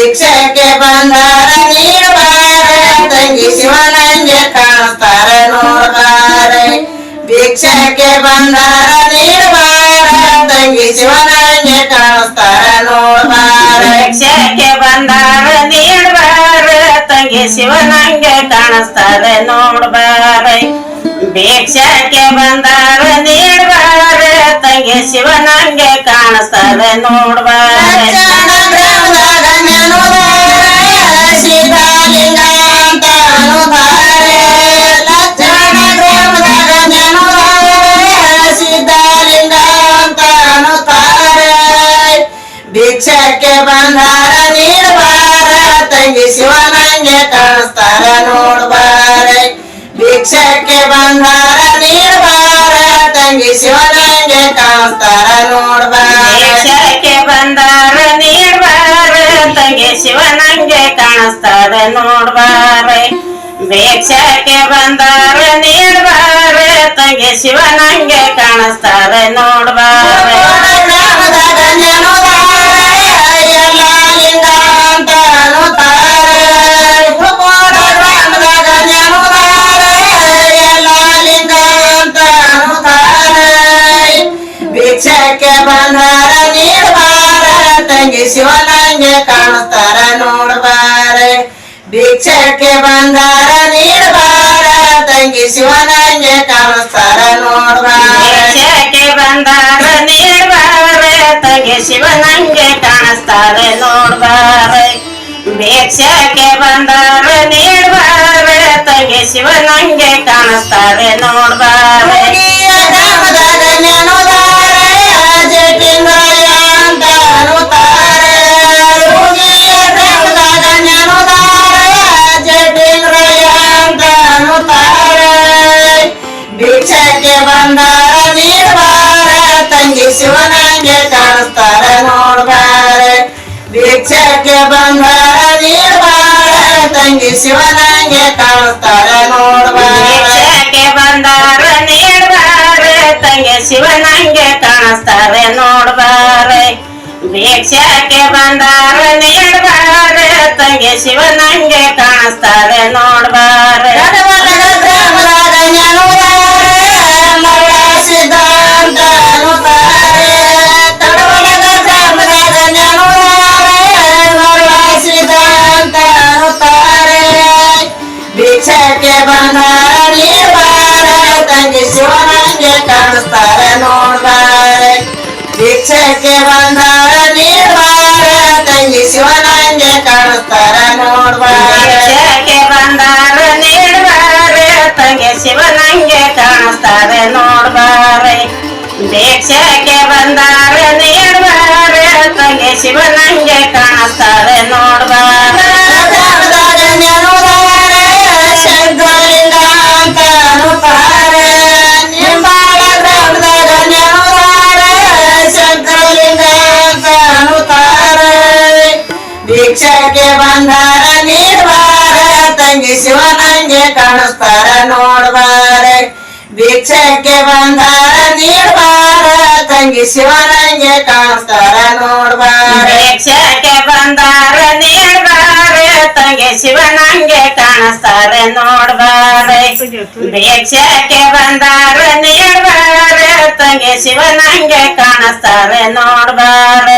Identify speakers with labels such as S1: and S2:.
S1: ಭಿಕ್ಷಕ್ಕೆ ಬಂದಾರ ನೀಡಬಾರ ಶಿವನಂಗೆ ಕಾಣಿಸ್ತಾರ ನೋಡ್ತಾರೆ ಭಿಕ್ಷಕ್ಕೆ ಬಂದಾರ ನೀಡ್ಬಾರ ಶಿವನಂಗೆ ಕಾಣಿಸ್ತಾರ ನೋಡ್ತಾರೆ
S2: ಭಿಕ್ಷಕ್ಕೆ ಬಂದಾರ ನೀಡಬಾರ ತಂಗಿ ಶಿವನಂಗೆ ಕಾಣಿಸ್ತಾರೆ ನೋಡ್ಬಾರ ಭಿಕ್ಷಕ್ಕೆ ಬಂದಾರ ನೀಡಬಾರ ತಂಗಿ ಶಿವನಂಗೆ ಕಾಣಿಸ್ತಾರೆ ನೋಡ್ಬಾರ
S1: ಭಿಕ್ಷಕ್ಕೆ ಬಂದಾರ ನೀಡಬಾರ. ತಂಗಿ ಶಿವನಂಗೆ ಕಾಣಿಸ್ತಾರ ನೋಡಬಾರೆ. ಭಿಕ್ಷಕ್ಕೆ ಬಂದಾರ ನೀಡಬಾರ. ತಂಗಿ ಶಿವನಂಗೆ ಕಾಣಿಸ್ತಾರ ನೋಡ್ಬಾರೆ.
S2: ಭಿಕ್ಷಕ್ಕೆ ಬಂದಾರ ನೀಡಬಾರ. ತಂಗಿ ಶಿವನಂಗೆ ಕಾಣಿಸ್ತಾರ ನೋಡಬಾರೆ. ಭಿಕ್ಷಕ್ಕೆ ಬಂದಾರ ನೀಡಬಾರ. ತಂಗಿ ಶಿವನಂಗೆ ಕಾಣಿಸ್ತಾರ ನೋಡ್ಬಾರ.
S1: ಶಿವನಂಗೆ ಕಾಣುತ್ತಾರ ನೋಡಬಾರೆ. ಭಿಕ್ಷಕ್ಕೆ ಬಂದಾರ ನೀಡ್ಬಾರ. ತಂಗಿ ಶಿವನಂಗೆ ಕಾಣುತ್ತಾರ ನೋಡಬಾರೆ.
S2: ಬಂದಾರ ನೀಡ್ಬಾರ. ತಂಗಿ ಶಿವನಂಗೆ ಕಾಣಿಸ್ತಾರ ನೋಡ್ಬಾರ. ಭಿಕ್ಷಕ್ಕೆ ಬಂದಾರ ನೀಡ್ಬಾರ. ತಂಗಿ ಶಿವನಂಗೆ ಕಾಣಿಸ್ತಾರೆ ನೋಡ್ಬಾರ.
S1: ಭಿಕ್ಷಕ್ಕೆ ಬಂದಾರ ನೀಡ್ಬಾರ ತಂಗಿ ಶಿವನಂಗೆ ಕಾಣಿಸ್ತಾರ ನೋಡ್ಬಾರೆ. ಭಿಕ್ಷಕ್ಕೆ ಬಂದಾರ ನೀಡ್ಬಾರ ತಂಗಿ ಶಿವನಂಗೆ ಕಾಣಿಸ್ತಾರ
S2: ನೋಡ್ಬಾರಕ್ಕೆ ಬಂದಾರ ನೀಡ್ಬಾರ ತಂಗಿ ಶಿವನಂಗೆ ಕಾಣಿಸ್ತಾರೆ ನೋಡ್ಬಾರ. ಭಿಕ್ಷಕ್ಕೆ ಬಂದಾರ ನೀಡ್ಬಾರ ತಂಗಿ ಶಿವನಂಗೆ ಕಾಣಿಸ್ತಾರೆ ನೋಡ್ಬಾರ.
S1: ಭಿಕ್ಷಕ್ಕೆ ಬಂದ ನೀ ಬಾರ, ತಂಗಿ ಶಿವನಂಗೆ ಕಾಣಿಸ್ತಾರೆ ನೋಡ್ತಾರೆ ಭಿಕ್ಷಕ್ಕೆ ಬಂದಾರ ನೀಡ್ಬಾರ ತಂಗಿ ಶಿವನಂಗೆ ಕಾಣಿಸ್ತಾರ ನೋಡ್ಬಾರೆ.
S2: ಬಂದಾರ ನೀಡ್ಬಾರ ತಂಗಿ ಶಿವನಂಗೆ ಕಾಣಿಸ್ತಾರೆ ನೋಡ್ಬಾರ. ಭಿಕ್ಷಕ್ಕೆ ಬಂದಾರ ನೀಡ್ಬಾರ ತಂಗಿ ಶಿವನಂಗೆ ಕಾಣಿಸ್ತಾರೆ ನೋಡ್ಬಾರ.
S1: ಭಿಕ್ಷಕ್ಕೆ ಬಂದಾರ ನೀಡ್ಬಾರ ತಂಗಿ ಶಿವನಂಗೆ ಕಾಣಿಸ್ತಾರ ನೋಡ್ಬಾರೆ ಭಿಕ್ಷಕ್ಕೆ ಬಂದಾರ ನೀಡ್ಬಾರ ತಂಗಿ ಶಿವನಂಗೆ ಕಾಣಿಸ್ತಾರ ನೋಡ್ಬಾರೆ
S2: ಭಿಕ್ಷಕ್ಕೆ ಬಂದಾರ ನೀಡ್ಬಾರ ತಂಗಿ ಶಿವನಂಗೆ ಕಾಣಿಸ್ತಾರ ನೋಡ್ಬಾರೆ ಭಿಕ್ಷಕ್ಕೆ ಬಂದಾರ ನೀಡ್ಬಾರ ತಂಗಿ ಶಿವನಂಗೆ ಕಾಣಿಸ್ತಾರ ನೋಡ್ಬಾರ